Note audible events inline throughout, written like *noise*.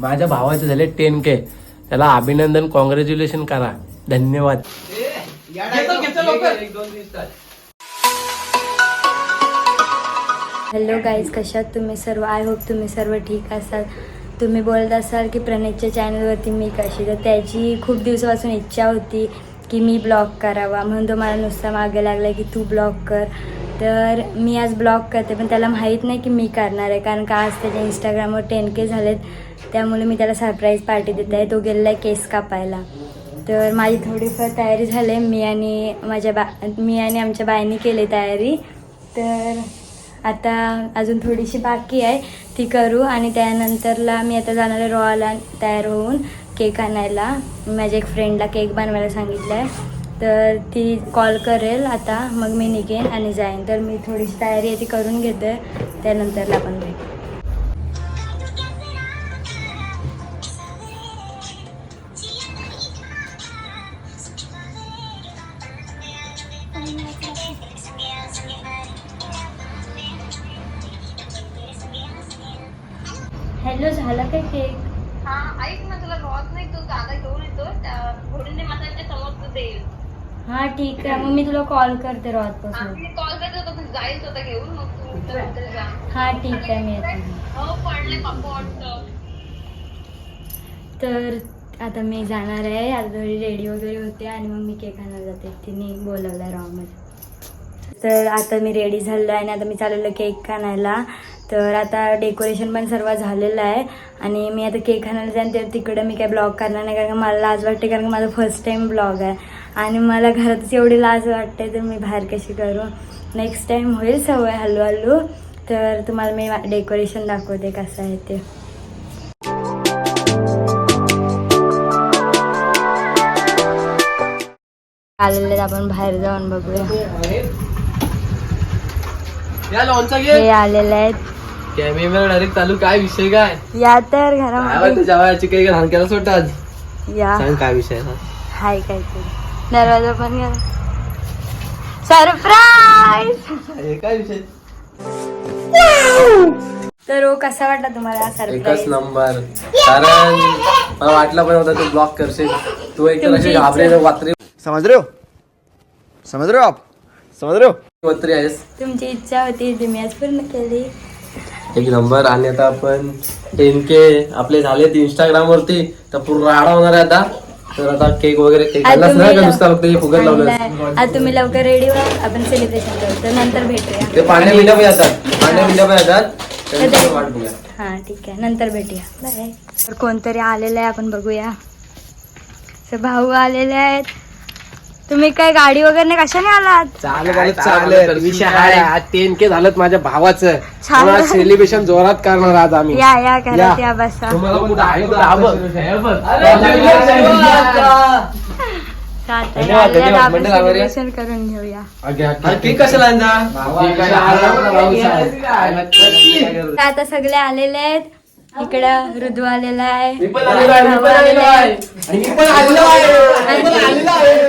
माझ्या भावाचे झाले टेन के. त्याला अभिनंदन कॉंग्रॅच्युलेशन करा. धन्यवाद. हॅलो गाईज कशात तुम्ही सर्व? आय होप तुम्ही सर्व ठीक असाल. तुम्ही बोलत असाल की प्रणीतच्या चॅनलवरती मी कशी? तर त्याची खूप दिवसापासून इच्छा होती की मी ब्लॉग करावा. म्हणून तो मला नुसता मागे लागला की तू ब्लॉग कर. तर मी आज ब्लॉग करते पण त्याला माहीत नाही की मी करणार आहे. कारण का आज त्याच्या इंस्टाग्रामवर टेन के झालेत. त्यामुळे मी त्याला सरप्राईज पार्टी देत आहे. तो गेलेला आहे केस कापायला. तर माझी थोडीफार तयारी झाली आहे. मी आणि माझ्या बा मी आणि आमच्या बाईंनी केली तयारी. तर आता अजून थोडीशी बाकी आहे. ती करू आणि त्यानंतरला मी आता जाणार आहे रॉला तयार होऊन केक आणायला. माझ्या एक फ्रेंडला केक बनवायला सांगितलं आहे तर ती कॉल करेल आता. मग मी निघेन आणि जाईन. तर मी थोडीशी तयारी आहे ती करून घेते. त्यानंतरला आपण हॅलो झाला काय केक हा ऐक ना तुला रॉत नाही तो दादा घेऊन येतो. त्या घोडीने माताच्या समोर तू देईल. हां ठीक आहे. मग मी तुला कॉल करते रोजपासून आम्ही कॉल करतो तर तू जाईल स्वतः घेऊन मग तू जा. हां ठीक आहे मी येते. हो पडले पप्पा वाटतं. तर आता मी जाणार आहे. आता थोडी रेडी वगैरे होते आणि मग मी केक आणायला जाते. तिने बोलवलं आहे रॉमध्ये तर आता मी रेडी झालेलो आहे आणि आता मी चाललेलो केक आणायला. तर आता डेकोरेशन पण सर्व झालेलं आहे. आणि मी आता केक आणायला जाईन तर तिकडं मी काय ब्लॉग करणार नाही कारण मला लाज वाटते कारण माझा फर्स्ट टाईम ब्लॉग आहे. आणि मला घरातच एवढी लाज वाटते तर मी बाहेर कशी करू? नेक्स्ट टाईम होईल सवय हळू हळू तर तुम्हाला मी डेकोरेशन दाखवते कसं आहे ते. आलेले आहेत, आपण बाहेर जाऊन बघूया. या लॉनचा हे घे. आलेले आहेत. कॅमेरा डायरेक्ट चालू काय विषय काय? या तर काय घरामध्ये तुझ्या वयाची काही घाण केला सोडत आज या. सांग काय विषय? हाय काहीतरी दरवाजा पण घ्या सरप्राईज हे काय विषय? तर हो कसा वाटला तुम्हाला? एकच सरप्राईज नंबर कारण मला वाटलं पण होतं तू ब्लॉक करशील. तू एक तर अशी तुमची घाबरे वात्री. समझ रहे हो समझ रहे हो आप? समझ रहे हो वात्री आहेस? तुमची इच्छा होती ती मी आज पूर्ण केली. एक नंबर. आणि आता आपण टेन के आपले झालेत इंस्टाग्राम वरती. तर पूर्ण राडा होणार आहे आता. तर आता केक वगैरे केक आज नाही का नुसता फक्त हे फुगत लावलं आणलाय. आज तुम्ही लवकर रेडी व्हा. आपण सेलिब्रेशन करू तर नंतर भेटूया. ते पांड्या मिंड्या पण येतात. पांड्या मिंड्या पण येतात. त्यांची वाट बघूया. हा ठीक आहे. नंतर भेटूया. बाय तर कोणतरी आलेलं आहे आपण बघूया. तर भाऊ आलेले आहेत. तुम्ही काय गाडी वगैरे नाही कशाने आलात? चालेल चालेल विषय आहे टेन के झालं माझ्या भावाचं. छान. सेलिब्रेशन जोरात करणार आज आम्ही. या या घरात या. बसा. तुम्हाला कुठं आहे तर धन्यवाद, धन्यवाद. मंडळ आभारी आहे. सेलिब्रेशन करून घेऊया. कशाला तर आता सगळे आलेले आहेत. इकडं ऋतू आलेला आहे. मी पण आलेलो आहे, मी पण आलेलो आहे. आणि मी पण आलेलो आहे. मी पण आलेलो आहे.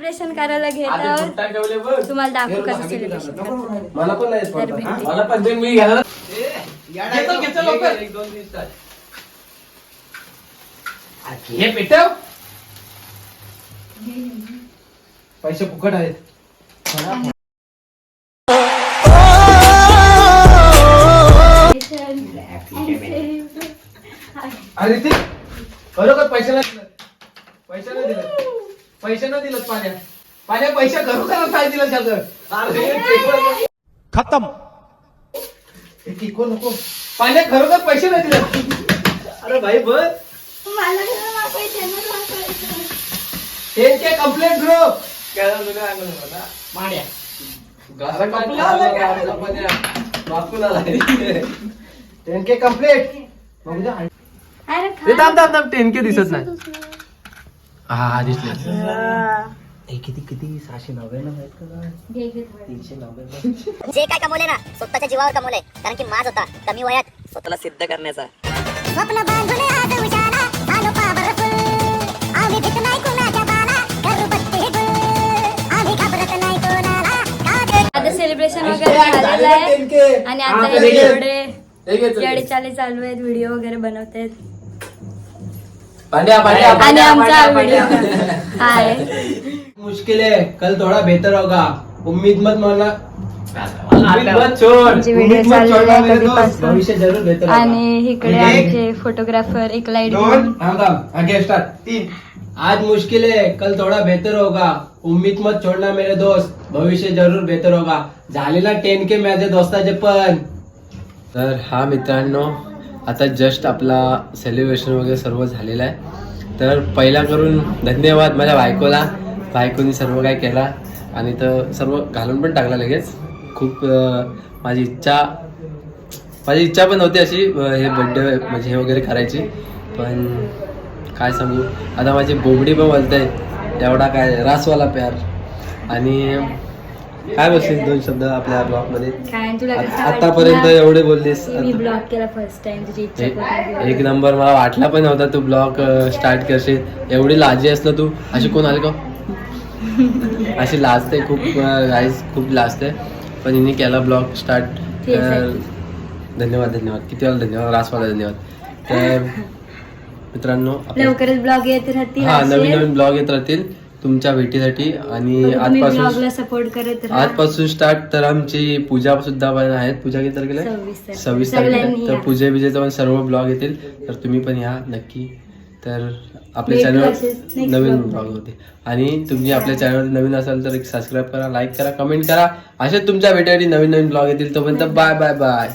सेलिब्रेशन करायला घेत आहोत. तुम्हाला दाखवू कसं सेलिब्रेशन मला पण नाही येत तर पडता. भेटते. मला पण ते मी घ्यायला घेतो, घेतो लवकर. एक, दोन, तीन, चार. आ, घे पेटव पैसे फुकट आहेत अरे ते खरोखर पैसे नाही दिलं पैसे नाही दिलं पैसे नाही दिलं पाण्या. पाण्या पैसे खरोखर काय दिलं त्याचं? खत्म. नको? पाण्या खरोखर पैसे नाही दिले अरे भाई बस टेन के कंप्लेंट ब्रो माड्या. टेन के? कंप्लेंट अरे ते थांब थांब थांब टेन के दिसत नाही. हा दिसले किती किती? सहाशे नव्याण्णव. तीनशे नव्याण्णव. जे काय कमवले ना स्वतःच्या जीवावर कमवले. कारण की माझ होता कमी वयात. स्वतःला सिद्ध करण्याचा. स्वप्न आज आलो. आम्ही भीत नाही कुणाच्या बाला करू बत्ती गुल. आम्ही घाबरत नाही कोणाला का आता सेलिब्रेशन वगैरे झालेलं आहे. आणि आता हे एवढे हे चल. आहेत व्हिडिओ वगैरे बनवत आहेत पांड्या पांड्या आणि आमचा व्हिडिओ *laughs* हाय. मुश्किल है कल थोड़ा बेहतर होगा. उम्मीद मत मारना होगा. आणि इकडे आमचे फोटोग्राफर एक लाइट आज मुश्किल है कल थोड़ा बेहतर होगा. उम्मीद मत छोड़ना मेरे दोस्त. भविष्य जरूर बेहतर होगा. झालेला टेन के माझ्या दोस्ताचे पण. तर हा मित्रांनो आता जस्ट आपला सेलिब्रेशन वगैरे सर्व झालेलं आहे. तर पहिला करून धन्यवाद माझ्या बायकोला. बायकोनी सर्व काय केला. आणि तर सर्व घालून पण टाकला लगेच. खूप माझी इच्छा माझी इच्छा पण होती अशी हे बड्डे म्हणजे हे वगैरे करायची. पण काय सांगू? आता माझी बोबडी पण बोलत आहे एवढा काय रासवाला प्यार. आणि काय बोलशील दोन शब्द आपल्या ब्लॉगमध्ये? काय तुला कसं आ- आतापर्यंत वाटलं एवढे बोललीस की मी ब्लॉग केला फर्स्ट टाइम तुझी इच्छा एक. नंबर मला वाटला पण नव्हता तू ब्लॉग स्टार्ट करशील. एवढी लाजी असलं तू? अशी कोण आली का? *laughs* अशी लाजते खूप गाईज खूप लाजते पण हिने केला ब्लॉग स्टार्ट तर. धन्यवाद धन्यवाद. किती वेळा धन्यवाद? रासवाला धन्यवाद. तर *laughs* मित्रांनो लवकरच ब्लॉग येत राहतील हा असे. नवीन नवीन ब्लॉग येत राहतील. तुमच्या भेटीसाठी आणि आजपासून ब्लॉगला सपोर्ट करत राहा. आजपासून स्टार्ट तर आमची पूजा सुद्धा पण आहेत. पूजा किती तारखेला आहे? सव्वीस तारखेला. सव्वीस तारखेला सगळ्यांनी तर या. पूजे बिजेचं पण सर्व ब्लॉग येतील. तर तुम्ही पण या नक्की. तर आपल्या असेच next नवीन vlog ब्लॉग होते. आणि तुम्ही आपल्या चॅनलवर नवीन असाल तर एक सबस्क्राईब करा लाईक करा कमेंट करा. असे तुमच्या भेटीसाठी नवीन नवीन ब्लॉग येतील. तोपर्यंत बाय बाय बाय